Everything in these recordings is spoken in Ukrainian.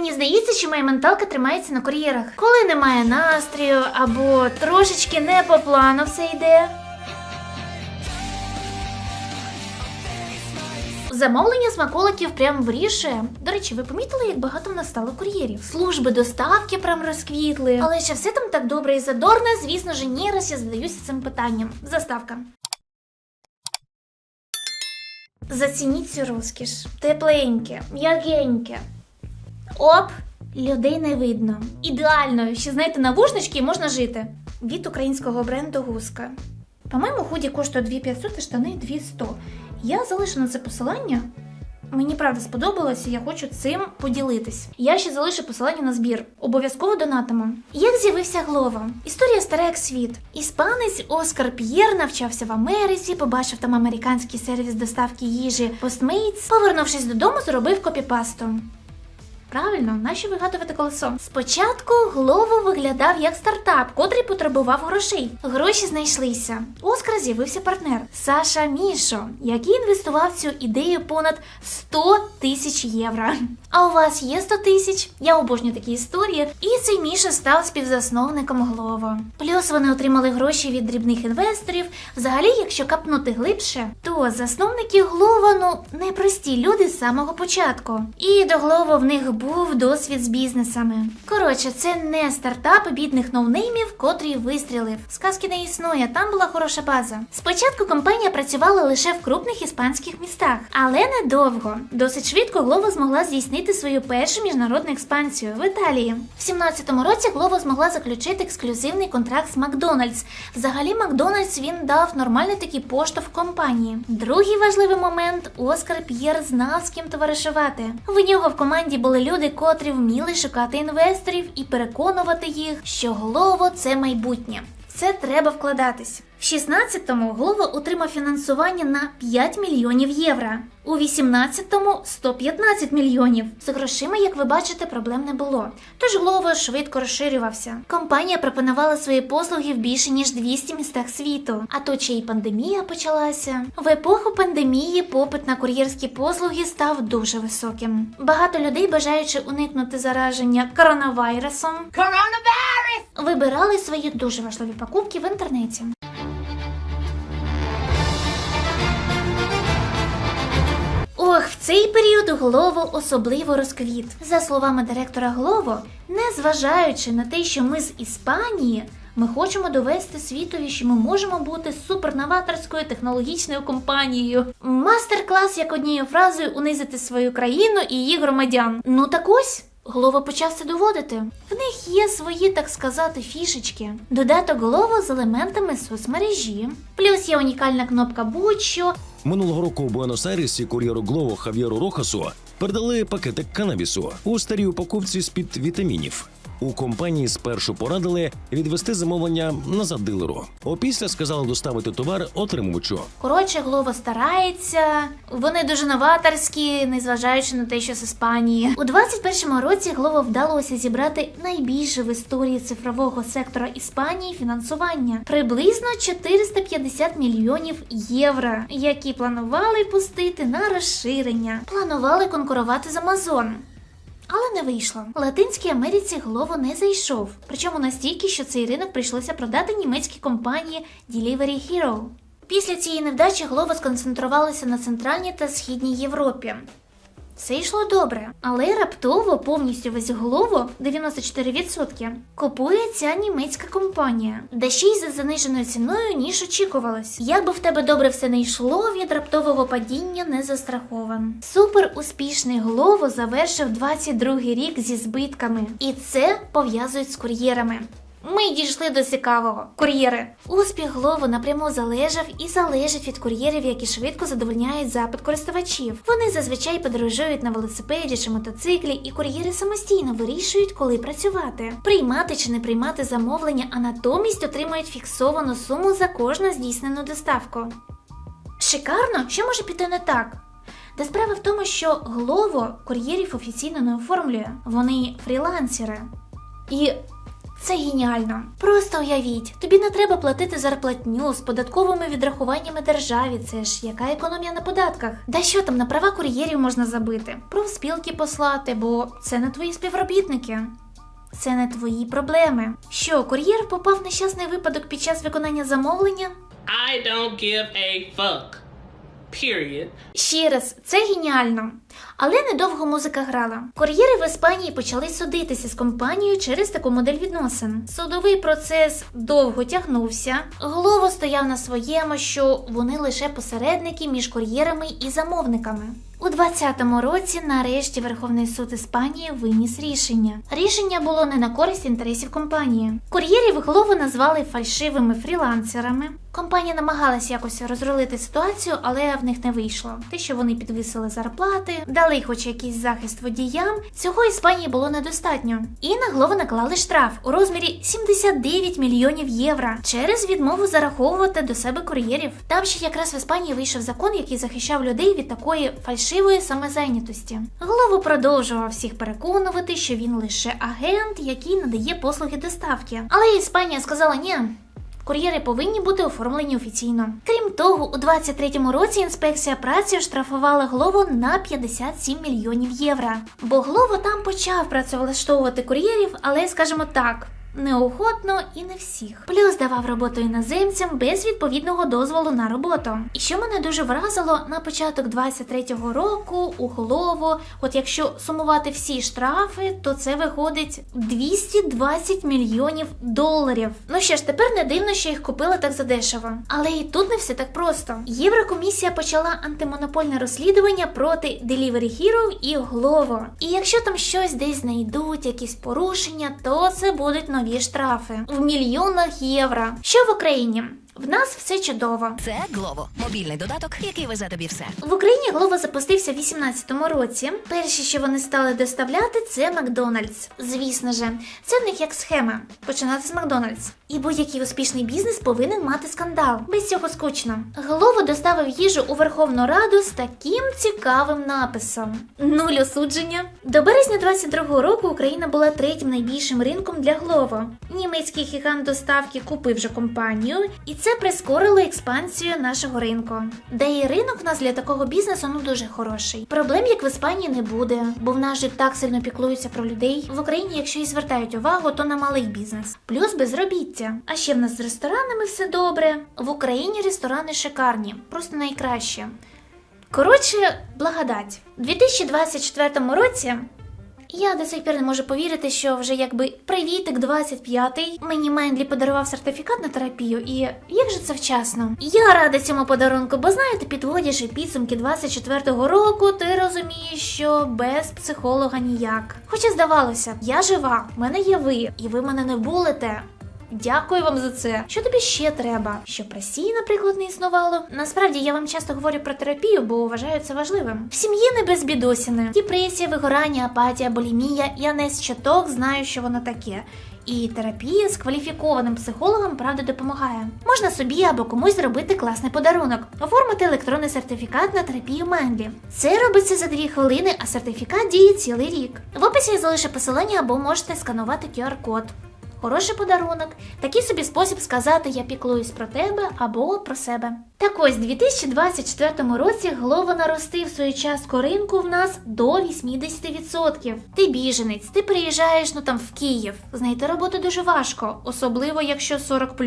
Мені здається, що моя менталка тримається на кур'єрах. Коли немає настрою або трошечки не по плану все йде. Замовлення смаколиків прям вирішує. До речі, ви помітили, як багато в нас стало кур'єрів? Служби доставки прям розквітли. Але чи все там так добре і задорне? Звісно ж, ні, раз я задаюся цим питанням. Заставка. Зацініть цю розкіш. Тепленьке, м'ягеньке. Оп! Людей не видно. Ідеально, ще знаєте, навушнички і можна жити. Від українського бренду Гуска. По-моєму, худі коштує 2500, а штани 200. Я залишу на це посилання. Мені правда сподобалося, я хочу цим поділитись. Я ще залишу посилання на збір. Обов'язково донатимо. Як з'явився Глова? Історія стара як світ. Іспанець Оскар П'єр навчався в Америці, побачив там американський сервіс доставки їжі Postmates. Повернувшись додому, зробив копіпасту. Правильно, нащо вигадувати колесо? Спочатку Глово виглядав як стартап, котрий потребував грошей. Гроші знайшлися. Оскар з'явився партнер Саша Мішо, який інвестував в цю ідею понад 100 тисяч євро. А у вас є 100 тисяч? Я обожнюю такі історії. І цей Мішо став співзасновником Глово. Плюс вони отримали гроші від дрібних інвесторів. Взагалі, якщо капнути глибше, то засновники Глова ну не прості люди з самого початку. І до Глово в них був досвід з бізнесами. Коротше, це не стартап бідних ноунеймів, котрий вистрілив. Сказки не існує, там була хороша база. Спочатку компанія працювала лише в крупних іспанських містах, але недовго. Досить швидко Глово змогла здійснити свою першу міжнародну експансію в Італії. В 17-му році Глово змогла заключити ексклюзивний контракт з Макдональдс. Взагалі, Макдональдс він дав нормальний такий поштовх компанії. Другий важливий момент Оскар П'єр знав з ким товаришувати. В нього в команді були люди, котрі вміли шукати інвесторів і переконувати їх, що голово це майбутнє. Це треба вкладатись. В 16-му Глово отримав фінансування на 5 мільйонів євро. У 18-му 115 мільйонів. З грошима, як ви бачите, проблем не було. Тож Глово швидко розширювався. Компанія пропонувала свої послуги в більше ніж 200 містах світу. А то ще й пандемія почалася. В епоху пандемії попит на кур'єрські послуги став дуже високим. Багато людей, бажаючи уникнути зараження коронавірусом, вибирали свої дуже важливі покупки в інтернеті. Ох, в цей період Глово особливо розквіт. За словами директора Глово, незважаючи на те, що ми з Іспанії, ми хочемо довести світові, що ми можемо бути суперноваторською технологічною компанією. Мастер-клас як однією фразою унизити свою країну і її громадян. Ну так ось. Глово почав це доводити. В них є свої, так сказати, фішечки. Додаток Глово з елементами соцмережі. Плюс є унікальна кнопка будь-що, Минулого року у Буенос-Айресі кур'єру Глово Хав'єру Рохасу передали пакетик канабісу у старій упаковці з-під вітамінів. У компанії спершу порадили відвести замовлення назад дилеру. Опісля сказали доставити товар отримувачу. Коротше, Глово старається. Вони дуже новаторські, незважаючи на те, що з Іспанії. У 21-му році Глово вдалося зібрати найбільше в історії цифрового сектора Іспанії фінансування приблизно 450 мільйонів євро, які планували пустити на розширення. Планували конкурувати з Амазон. Але не вийшло. Латинській Америці Глово не зайшов. Причому настільки, що цей ринок прийшлося продати німецькій компанії Delivery Hero. Після цієї невдачі Glovo сконцентрувалася на центральній та східній Європі. Все йшло добре, але раптово повністю весь Глово 94% купує ця німецька компанія, де ще й за заниженою ціною, ніж очікувалось. Як би в тебе добре все не йшло, від раптового падіння не застрахован. Супер успішний Глово завершив 22-й рік зі збитками, і це пов'язують з кур'єрами. Ми дійшли до цікавого. Кур'єри. Успіх Глово напряму залежав і залежить від кур'єрів, які швидко задовольняють запит користувачів. Вони зазвичай подорожують на велосипеді чи мотоциклі, і кур'єри самостійно вирішують, коли працювати, приймати чи не приймати замовлення, а натомість отримують фіксовану суму за кожну здійснену доставку. Шикарно, що може піти не так? Та справа в тому, що Глово кур'єрів офіційно не оформлює. Вони фрілансери. І Це геніально. Просто уявіть, тобі не треба платити зарплатню з податковими відрахуваннями державі. Це ж яка економія на податках? Да що там на права кур'єрів можна забити, профспілки послати, бо це не твої співробітники. Це не твої проблеми. Що, кур'єр попав в нещасний випадок під час виконання замовлення? I don't give a fuck. Period. Ще раз, це геніально. Але недовго музика грала. Кур'єри в Іспанії почали судитися з компанією через таку модель відносин. Судовий процес довго тягнувся. Глово стояв на своєму, що вони лише посередники між кур'єрами і замовниками. У 20-му році нарешті Верховний суд Іспанії виніс рішення. Рішення було не на користь інтересів компанії. Кур'єрів Глово назвали фальшивими фрілансерами. Компанія намагалась якось розрулити ситуацію, але в них не вийшло. Те, що вони підвисили зарплати, дали хоч якийсь захист водіям, цього Іспанії було недостатньо. І на Глово наклали штраф у розмірі 79 мільйонів євро через відмову зараховувати до себе кур'єрів. Там ще якраз в Іспанії вийшов закон, який захищав людей від такої фальшивої самозайнятості. Глово продовжував всіх переконувати, що він лише агент, який надає послуги доставки. Але Іспанія сказала ні. Кур'єри повинні бути оформлені офіційно. Крім того, у 23-му році інспекція праці штрафувала Глово на 57 мільйонів євро. Бо Глово там почав працевлаштовувати кур'єрів, але скажімо так. Неохотно і не всіх. Плюс давав роботу іноземцям без відповідного дозволу на роботу. І що мене дуже вразило, на початок 23-го року у Глово, от якщо сумувати всі штрафи, то це виходить 220 мільйонів доларів. Ну що ж, тепер не дивно, що їх купили так задешево. Але і тут не все так просто. Єврокомісія почала антимонопольне розслідування проти Delivery Hero і Glovo. І якщо там щось десь знайдуть, якісь порушення, то це будуть нові штрафи в мільйонах євро. Що в Україні? В нас все чудово. Це Глово, мобільний додаток, який везе тобі все. В Україні Глово запустився в 18-му році. Перші, що вони стали доставляти, це Макдональдс. Звісно же, це в них як схема починати з Макдональдс. І будь-який успішний бізнес повинен мати скандал. Без цього скучно. Глово доставив їжу у Верховну Раду з таким цікавим написом: Нуль осудження. До березня 22-го року Україна була третім найбільшим ринком для Глово. Німецький гігант доставки купив вже компанію, і це прискорило експансію нашого ринку. Де і ринок в нас для такого бізнесу ну дуже хороший. Проблем як в Іспанії не буде, бо в нас же так сильно піклуються про людей. В Україні, якщо і звертають увагу, то на малий бізнес. Плюс безробіття. А ще в нас з ресторанами все добре. В Україні ресторани шикарні, просто найкраще. Коротше, благодать. У 2024 році я до сих пір не можу повірити, що вже якби привітик 25-й мені Мендлі подарував сертифікат на терапію, і як же це вчасно? Я рада цьому подарунку, бо знаєте, підводячи підсумки 24-го року, ти розумієш, що без психолога ніяк. Хоча здавалося, я жива, в мене є ви, і ви мене не булите. Дякую вам за це. Що тобі ще треба? Щоб Росії, наприклад, не існувало. Насправді я вам часто говорю про терапію, бо вважаю це важливим. В сім'ї не без бідосіни. Депресія, вигорання, апатія, булімія. Я не з чаток знаю, що воно таке. І терапія з кваліфікованим психологом правда допомагає. Можна собі або комусь зробити класний подарунок, оформити електронний сертифікат на терапію Мендлі. Це робиться за 2 хвилини, а сертифікат діє цілий рік. В описі я залишу посилання або можете сканувати QR-код. Хороший подарунок, такий собі спосіб сказати я піклуюсь про тебе або про себе. Так ось, у 2024 році Глово наростив свою частку ринку в нас до 80%. Ти біженець, ти приїжджаєш ну там в Київ. Знайти роботу дуже важко, особливо якщо 40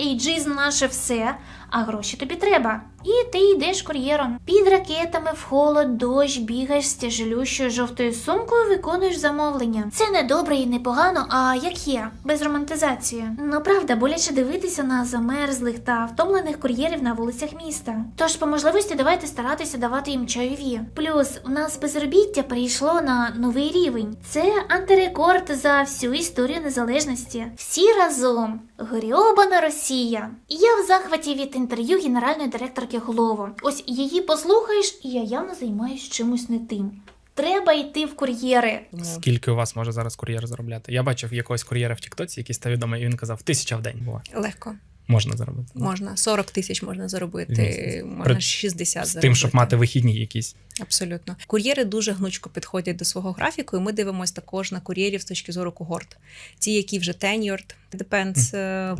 ейджизм наше все, а гроші тобі треба. І ти йдеш кур'єром. Під ракетами в холод, дощ, бігаєш з тяжелющою жовтою сумкою, виконуєш замовлення. Це не добре і не погано, а як є, без романтизації. Ну правда, боляче дивитися на замерзлих та втомлених кур'єрів на вулицях міста. Тож, по можливості, давайте старатися давати їм чайові. Плюс у нас безробіття перейшло на новий рівень. Це антирекорд за всю історію незалежності. Всі разом. Грьобана Росія. Я в захваті від інтерв'ю генеральної директорки Глово. Ось її послухаєш, і я явно займаюсь чимось не тим. Треба йти в кур'єри. Скільки у вас може зараз кур'єр заробляти? Я бачив якогось кур'єра в Тіктоці, який став відомий, і він казав тисяча в день була. Легко. Можна заробити. Можна 40 тисяч можна заробити, можна При- 60 З заробити. тим, щоб мати вихідні якісь. Абсолютно. Кур'єри дуже гнучко підходять до свого графіку, і ми дивимося також на кур'єрів з точки зору когорт. Ті, які вже tenured, depends, е,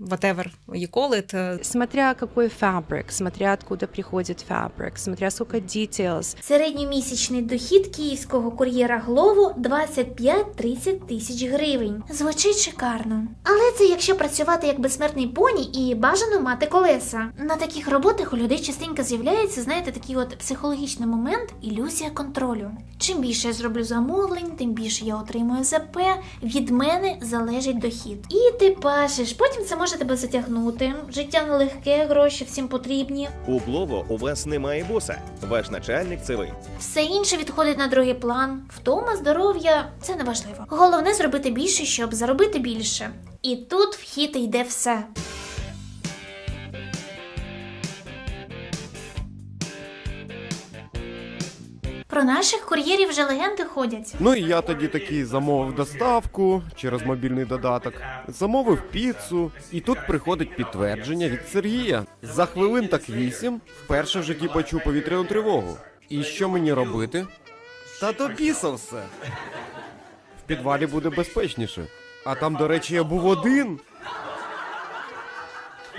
whatever you call it. е, Смотря какой фабрик, смотря откуда приходит фабрик, смотря сколько details. Середньомісячний дохід київського кур'єра Глову 25-30 тисяч гривень. Звучить шикарно. Але це якщо працювати як безсмертний поні і бажано мати колеса. На таких роботах у людей частенько з'являється, знаєте, такий от психологічний момент ілюзія контролю. Чим більше я зроблю замовлень, тим більше я отримую ЗП. Від мене залежить дохід. І ти пашеш, потім це може тебе затягнути. Життя нелегке, гроші всім потрібні. У Глово у вас немає боса. Ваш начальник це ви. Все інше відходить на другий план. Втома, здоров'я це не важливо. Головне зробити більше, щоб заробити більше. І тут вхід йде все. Про наших кур'єрів вже легенди ходять. Ну і я тоді такий замовив доставку через мобільний додаток, замовив піцу, і тут приходить підтвердження від Сергія. За хвилин так вісім вперше в житті почув повітряну тривогу. І що мені робити? Та до біса все. В підвалі буде безпечніше. А там, до речі, я був один.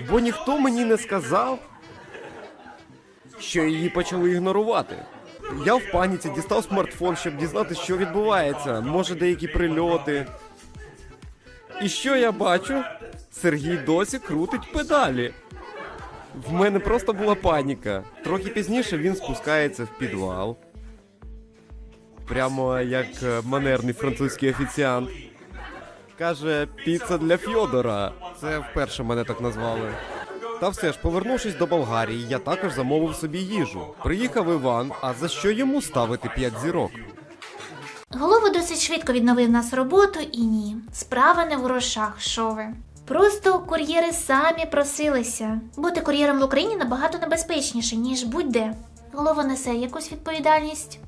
Бо ніхто мені не сказав, що її почали ігнорувати. Я в паніці дістав смартфон, щоб дізнатися, що відбувається. Може, деякі прильоти. І що я бачу? Сергій досі крутить педалі. В мене просто була паніка. Трохи пізніше він спускається в підвал. Прямо як е, манерний французький офіціант. Каже, піца для Фьодора. Це вперше мене так назвали. Та все ж, повернувшись до Болгарії, я також замовив собі їжу. Приїхав Іван, а за що йому ставити 5 зірок? Голова досить швидко відновив нас роботу і ні. Справа не в грошах, що ви. Просто кур'єри самі просилися. Бути кур'єром в Україні набагато небезпечніше, ніж будь-де. Голова несе якусь відповідальність?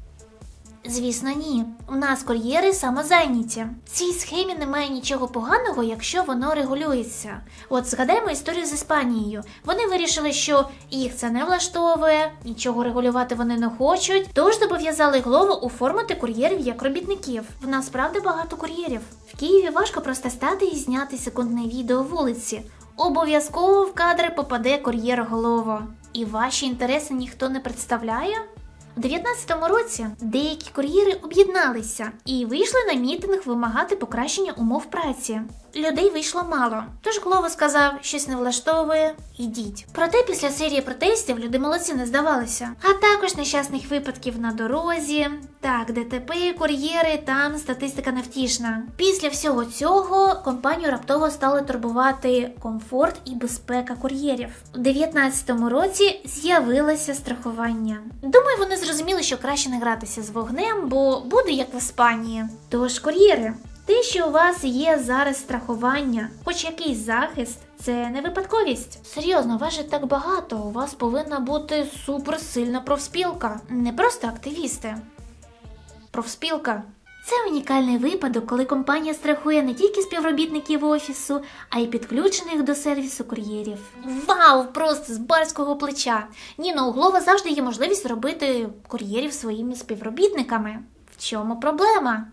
Звісно, ні. У нас кур'єри самозайняті. В цій схемі немає нічого поганого, якщо воно регулюється. От згадаємо історію з Іспанією. Вони вирішили, що їх це не влаштовує, нічого регулювати вони не хочуть, тож зобов'язали голову оформити кур'єрів як робітників. В нас правда багато кур'єрів. В Києві важко просто стати і зняти секундне відео вулиці. Обов'язково в кадри попаде кур'єр голова. І ваші інтереси ніхто не представляє? У 19-му році деякі кур'єри об'єдналися і вийшли на мітинг вимагати покращення умов праці. Людей вийшло мало, тож Глово сказав, щось не влаштовує, ідіть. Проте після серії протестів люди молодці не здавалися. А також нещасних випадків на дорозі. Так, ДТП, кур'єри, там статистика невтішна. Після всього цього компанію раптово стали турбувати комфорт і безпека кур'єрів. У 19-му році з'явилося страхування. Думаю, вони зрозуміли, що краще не гратися з вогнем, бо буде як в Іспанії. Тож, кур'єри, те, що у вас є зараз страхування, хоч якийсь захист, це не випадковість. Серйозно, вас же так багато. У вас повинна бути суперсильна профспілка, не просто активісти. Профспілка. Це унікальний випадок, коли компанія страхує не тільки співробітників офісу, а й підключених до сервісу кур'єрів. Вау! Просто з барського плеча. Ні, ну у Глова завжди є можливість зробити кур'єрів своїми співробітниками. В чому проблема?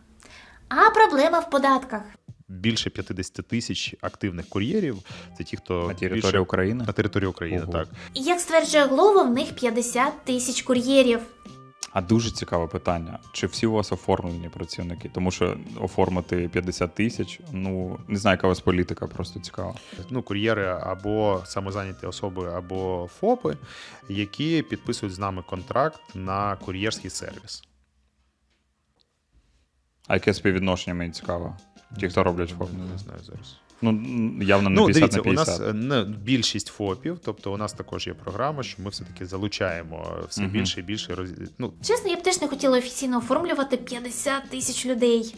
А проблема в податках. більше 50 тисяч активних кур'єрів. Це ті, хто На території більше... України? на території України, Ого. так. Як стверджує Глова, в них 50 тисяч кур'єрів. А дуже цікаве питання. Чи всі у вас оформлені працівники? Тому що оформити 50 тисяч, ну не знаю, яка у вас політика, просто цікава. Ну, кур'єри або самозайняті особи, або ФОПи, які підписують з нами контракт на кур'єрський сервіс. А яке співвідношення мені цікаво? Ті, хто роблять ФОП? Не знаю зараз. Ну явно не Ну, 50 дивіться, на у нас е, не більшість ФОПів, тобто у нас також є програма, що ми все-таки залучаємо все угу. більше і більше роз... ну, Чесно, я б теж не хотіла офіційно оформлювати 50 тисяч людей.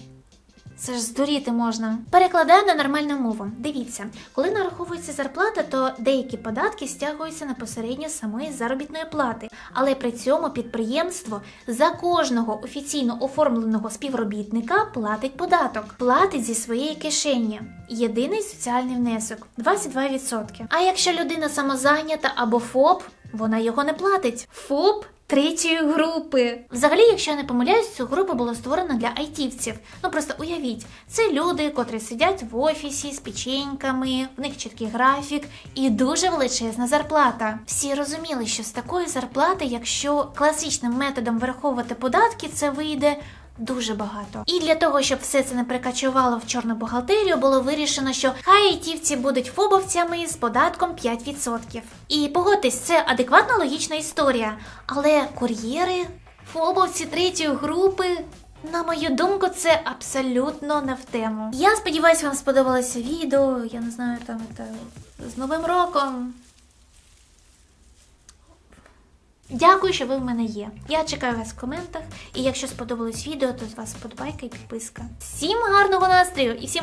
Це ж здуріти можна. Перекладаю на нормальну мову. Дивіться, коли нараховується зарплата, то деякі податки стягуються непосередньо з самої заробітної плати, але при цьому підприємство за кожного офіційно оформленого співробітника платить податок, платить зі своєї кишені. Єдиний соціальний внесок 22%. А якщо людина самозайнята або ФОП, вона його не платить. ФОП третьої групи. Взагалі, якщо я не помиляюсь, цю групу було створено для айтівців. Ну просто уявіть, це люди, котрі сидять в офісі з печеньками, в них чіткий графік і дуже величезна зарплата. Всі розуміли, що з такої зарплати, якщо класичним методом враховувати податки, це вийде. Дуже багато. І для того, щоб все це не прикачувало в чорну бухгалтерію, було вирішено, що хай айтівці будуть фобовцями з податком 5%. І погодьтесь, це адекватна логічна історія. Але кур'єри, фобовці третьої групи. На мою думку, це абсолютно не в тему. Я сподіваюся, вам сподобалося відео. Я не знаю, там це з Новим роком. Дякую, що ви в мене є. Я чекаю вас в коментах. І якщо сподобалось відео, то з вас подобайка і підписка. Всім гарного настрою і всім!